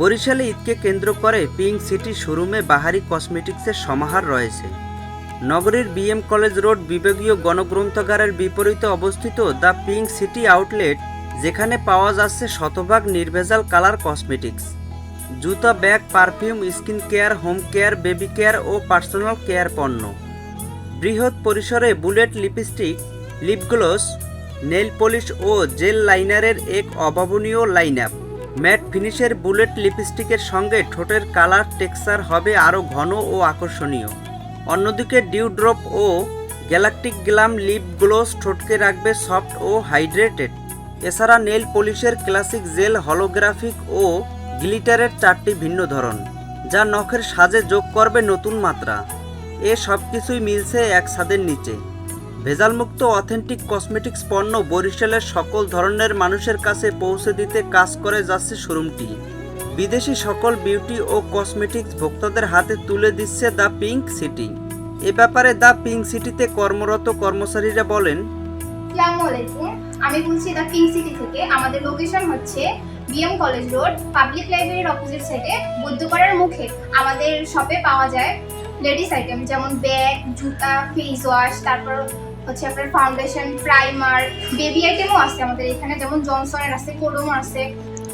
বরিশালে ঈদকে কেন্দ্র করে পিঙ্ক সিটি শোরুমে বাহারি কসমেটিক্সের সমাহার রয়েছে। নগরীর বিএম কলেজ রোড বিভাগীয় গণগ্রন্থাগারের বিপরীতে অবস্থিত দ্য পিঙ্ক সিটি আউটলেট, যেখানে পাওয়া যাচ্ছে শতভাগ নির্ভেজাল কালার কসমেটিক্স। জুতা, bag, perfume, skin care, home care, baby care ও পার্সোনাল কেয়ার পণ্য। বৃহৎ পরিসরে bullet lipstick, lip gloss, nail polish ও জেল লাইনারের এক অভাবনীয় লাইন আপ ম্যাট ফিনিশের বুলেট লিপস্টিকের সঙ্গে ঠোঁটের কালার টেক্সচার হবে আরও ঘন ও আকর্ষণীয়। অন্যদিকে ডিউ ড্রপ ও গ্যালাকটিক গ্লাম লিপ গ্লোস ঠোঁটকে রাখবে সফট ও হাইড্রেটেড। এছাড়া নেল পলিশের ক্লাসিক জেল হলোগ্রাফিক ও গ্লিটারের চারটি ভিন্ন ধরন, যা নখের সাজে যোগ করবে নতুন মাত্রা। এ সব কিছুই মিলছে এক ছাদের নিচে। ভেজালমুক্ত অথেন্টিক কসমেটিক্স পণ্য বরিশালের সকল ধরনের মানুষের কাছে পৌঁছে দিতে কাজ করে যাচ্ছে শোরুমটি। বিদেশি সকল বিউটি ও কসমেটিক্স ভোক্তাদের হাতে তুলে দিচ্ছে দ্য পিঙ্ক সিটি। এ ব্যাপারে দ্য পিঙ্ক সিটিতে কর্মরত কর্মচারীরা বলেন আমি বলছি দ্য পিঙ্ক সিটি থেকে। আমাদের লোকেশন হচ্ছে বিএম কলেজ রোড, পাবলিক লাইব্রেরির অপোজিট সাইডে বৈদ্যপাড়ার মুখে আমাদের শপে পাওয়া যায় লেডিস আইটেম, যেমন ব্যাগ, জুতা ফেস ওয়াশ তারপর হচ্ছে আপনার ফাউন্ডেশন প্রাইমার বেবি আইটেমও আছে আমাদের এখানে, যেমন জনসনের আছে কোডোমো আছে,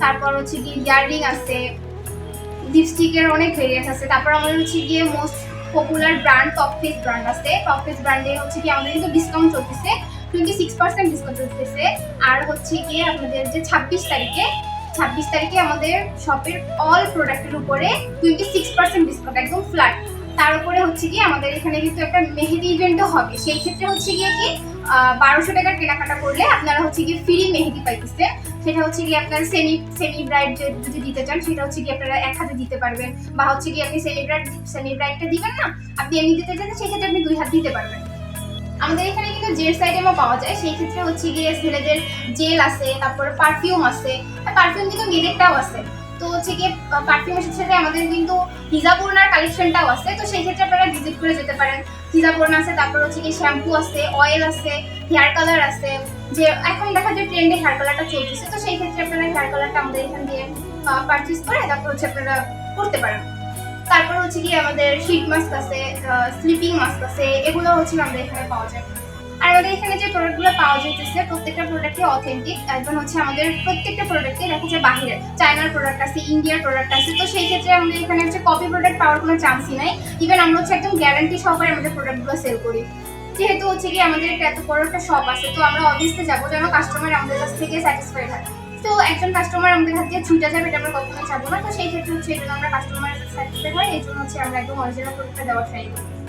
তারপর হচ্ছে কি ইয়াররিং আছে লিপস্টিকের অনেক ভেরিয়েন্ট আছে, তারপর আমাদের হচ্ছে গিয়ে most popular brand top face brand আছে টপ ফেস ব্র্যান্ডে হচ্ছে কি আমাদের কিন্তু ডিসকাউন্ট চলতেছে টোয়েন্টি সিক্স পার্সেন্ট ডিসকাউন্ট চলতেছে, আর হচ্ছে গিয়ে আপনাদের যে ছাব্বিশ তারিখে ছাব্বিশ তারিখে আমাদের শপের অল প্রোডাক্টের উপরে টোয়েন্টি সিক্স পার্সেন্ট ডিসকাউন্ট একদম ফ্ল্যাট তার উপরে হচ্ছে কি আমাদের এখানে কিন্তু একটা মেহেদি ইভেন্টও হবে। সেই ক্ষেত্রে হচ্ছে গিয়ে কি বারোশো টাকার কেনাকাটা করলে আপনারা হচ্ছে গিয়ে ফ্রি মেহেদি পাইতেছেন সেটা হচ্ছে কি আপনার সেমি সেমি ব্রাইড যদি দিতে চান, সেটা হচ্ছে কি আপনারা এক হাতে দিতে পারবেন। বা হচ্ছে কি আপনি সেমি ব্রাইড সেমি ব্রাইডটা দিবেন না, আপনি এমনি দিতে চান, সেক্ষেত্রে আপনি দুই হাত দিতে পারবেন। আমাদের এখানে কিন্তু জেল সাইডেমও পাওয়া যায়, সেই ক্ষেত্রে হচ্ছে গিয়ে ছেলেদের জেল আছে, তারপর পারফিউম আছে। পারফিউম কিন্তু মেয়েদেরটাও আছে। তো হচ্ছে গিয়ে পারফিউমের সাথে আমাদের কিন্তু হিজাবুরনার কালেকশনটাও আছে, তো সেই ক্ষেত্রে আপনারা ভিজিট করে যেতে পারেন। হিজাবুরনা আছে, তারপর হচ্ছে গিয়ে শ্যাম্পু আছে অয়েল আছে হেয়ার কালার আছে, যে এখন দেখা যায় ট্রেন্ডে হেয়ার কালারটা চলতেছে, তো সেই ক্ষেত্রে আপনারা হেয়ার কালারটা আমাদের এখান দিয়ে পারচেস করে তারপর হচ্ছে আপনারা করতে পারেন। তারপর হচ্ছে কি আমাদের শীট মাস্ক আছে স্লিপিং মাস্ক আছে এগুলো হচ্ছে আমাদের এখানে পাওয়া যায়। আমাদের এখানে যে প্রোডাক্টগুলো পাওয়া যাইতেছে, প্রত্যেকটা প্রোডাক্টই অথেন্টিক একদম হচ্ছে আমাদের প্রত্যেকটা প্রোডাক্টই দেখা যায় বাহিরের চায়নার প্রোডাক্ট আছে ইন্ডিয়ার প্রোডাক্ট আছে। তো সেই ক্ষেত্রে আমাদের এখানে হচ্ছে কপি প্রোডাক্ট পাওয়ার কোনো চান্সই নাই। ইভেন আমরা হচ্ছে একদম গ্যারান্টি সহকারে আমাদের প্রোডাক্টগুলো সেল করি। যেহেতু হচ্ছে কি আমাদের একটা এত বড় একটা শপ আছে, তো আমরা অবভিয়াসলি যাব যেন কাস্টমার আমাদের কাছ থেকে স্যাটিসফাইড হয়। তো একজন কাস্টমার আমাদের হাত দিয়ে ছুটে যাবে, এটা আমরা কখনোই চাবো না। তো সেই ক্ষেত্রে হচ্ছে এই জন্য আমরা কাস্টমার স্যাটিসফাইড হয়, এই জন্য হচ্ছে আমরা একদম অরিজিনাল প্রোডাক্টটা দেওয়ার ট্রাই করি।